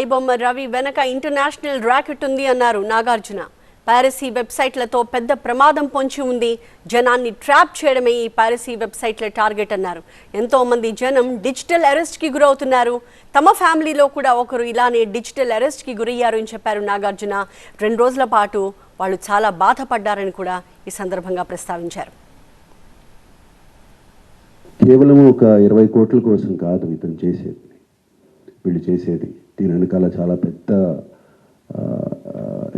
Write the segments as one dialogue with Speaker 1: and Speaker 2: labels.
Speaker 1: ఐబొమ్మ రవి వెనక international racket ఉంది అన్నారు నాగార్జున. పారసీ వెబ్సైట్లతో పెద్ద ప్రమాదం పొంచి ఉంది. జనాన్ని ట్రాప్ చేయడమే ఈ పారసీ వెబ్సైట్ల టార్గెట్ అన్నారు. ఎంతో మంది జనం డిజిటల్ అరెస్ట్కి గురవుతున్నారు. తమ ఫ్యామిలీలో కూడా ఒకరు ఇలానే డిజిటల్ అరెస్ట్కి గురయ్యారు అని చెప్పారు నాగార్జున. రెండు రోజుల పాటు వాళ్ళు చాలా బాధపడ్డారని కూడా ఈ సందర్భంగా ప్రస్తావించారు.
Speaker 2: కేవలం ఒక ఇరవై కోట్ల కోసం కాదు ఇతను చేసేది. వీళ్ళు చేసేది. దీని వెనకాల చాలా పెద్ద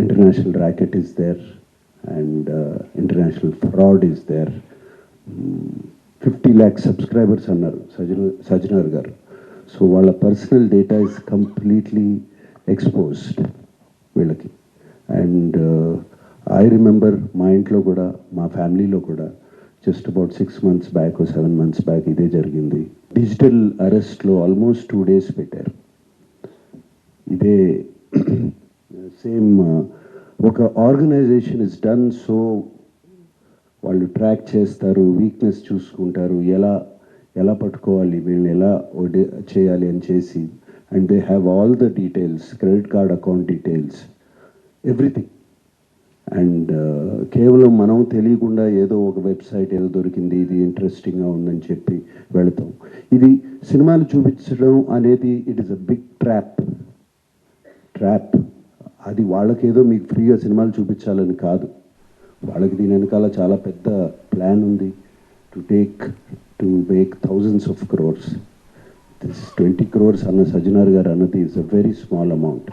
Speaker 2: international racket is there and international fraud is there fifty lakhs subscribers అన్నారు సజన సజనర్ గారు. సో వాళ్ళ personal data is completely exposed వీళ్ళకి. అండ్ ఐ రిమెంబర్ మా ఇంట్లో కూడా మా ఫ్యామిలీలో కూడా just about six months back seven months back ఇదే జరిగింది. డిజిటల్ అరెస్ట్లో ఆల్మోస్ట్ టూ డేస్ పెట్టారు. ఇదే సేమ్ ఒక ఆర్గనైజేషన్ ఇస్ డన్ సో వాళ్ళు ట్రాక్ చేస్తారు వీక్నెస్ చూసుకుంటారు ఎలా ఎలా పట్టుకోవాలి వీళ్ళని ఎలా చేయాలి అని చేసి and they have all the details credit card account details everything. And కేవలం మనం తెలియకుండా ఏదో ఒక వెబ్సైట్ ఏదో దొరికింది ఇది ఇంట్రెస్టింగ్గా ఉందని చెప్పి వెళతాం. ఇది సినిమాలు చూపించడం అనేది it is a big trap trap. అది వాళ్ళకేదో మీకు ఫ్రీగా సినిమాలు చూపించాలని కాదు. వాళ్ళకి దీని వెనకాల చాలా పెద్ద ప్లాన్ ఉంది. To take to make thousands of crores this twenty crores అన్న సజ్జనార్ గారు అన్నది is a very small amount